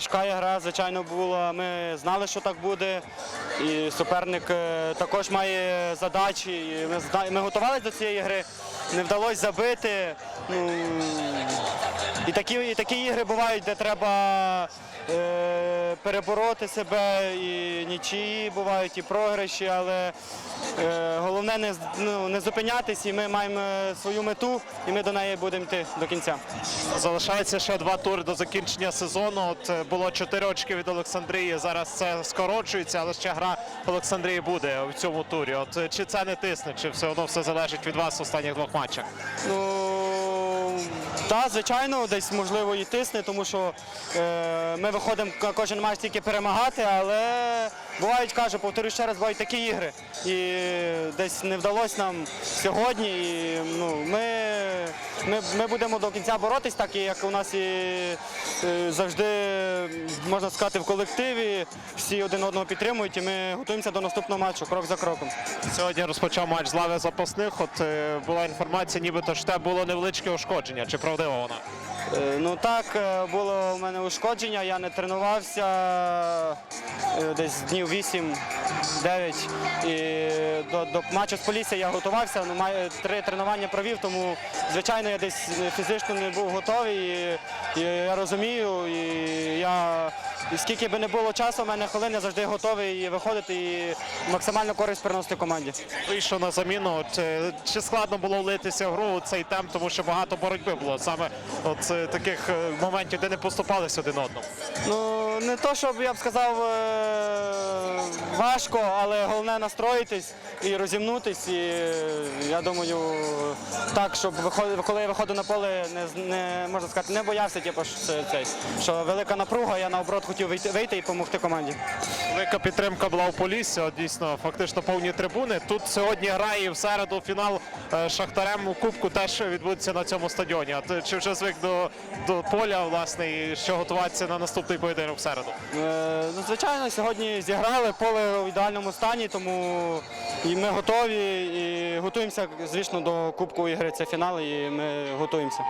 важка гра, звичайно, була. Ми знали, що так буде. І суперник е, також має задачі. Ми, ми готувалися до цієї гри. Не вдалося забити. Ну, і такі, і такі ігри бувають, де треба е, перебороти себе, і нічиї бувають, і програші, але е, головне не, ну, не зупинятись, і ми маємо свою мету, і ми до неї будемо йти до кінця. Залишається ще два тури до закінчення сезону. От е, було чотири очки від Олександрії. Зараз це скорочується, але ще гра Олександрії буде в цьому турі. От е, чи це не тисне, чи все одно все залежить від вас в останніх двох матчах? Ну так, звичайно, десь можливо і тисне, тому що е, ми виходимо на кожен матч тільки перемагати, але бувають, кажу, повторюю ще раз, бувають такі ігри. І десь не вдалося нам сьогодні. І, ну, ми, ми, ми будемо до кінця боротись, так і як у нас і е, завжди можна сказати в колективі. Всі один одного підтримують, і ми готуємося до наступного матчу крок за кроком. Сьогодні розпочав матч з лави запасних. От е, була інформація, нібито ж те було невеличке ушкодження. Чи правдива вона? Е, Ну так, е, було у мене ушкодження, я не тренувався е, десь днів 8-9. І до, до матчу з Полісся я готувався, ну, три тренування провів, тому звичайно я десь фізично не був готовий. І, і я розумію, і я і скільки би не було часу, у мене хвилин, я завжди готовий виходити і максимально користь приносити команді. Вийшов на заміну. Е, чи складно було влитися в гру у цей темп, тому що багато боротьби було саме от таких е, моментів, де не поступалися один одному. Ну, не то, щоб я б сказав е, важко, але головне настроїтись і розімнутись. І е, я думаю, так, щоб коли я виходив на поле, не, не можна сказати, не боявся, типу, що, це, цей, що велика напруга, я наоборот хотів вийти, вийти і допомогти команді. Велика підтримка була в Поліссі, от дійсно фактично повні трибуни. Тут сьогодні грає і в середу фінал е, Шахтарем у Кубку теж відбудеться на цьому стадіоні. А ти чи вже звик до, до поля, власне, і що готуватися на наступний поєдинок в середу? Е, ну, звичайно, сьогодні зіграли поле в ідеальному стані, тому і ми готові і готуємося, звісно, до Кубку ігри. Це фінал, і ми готуємося.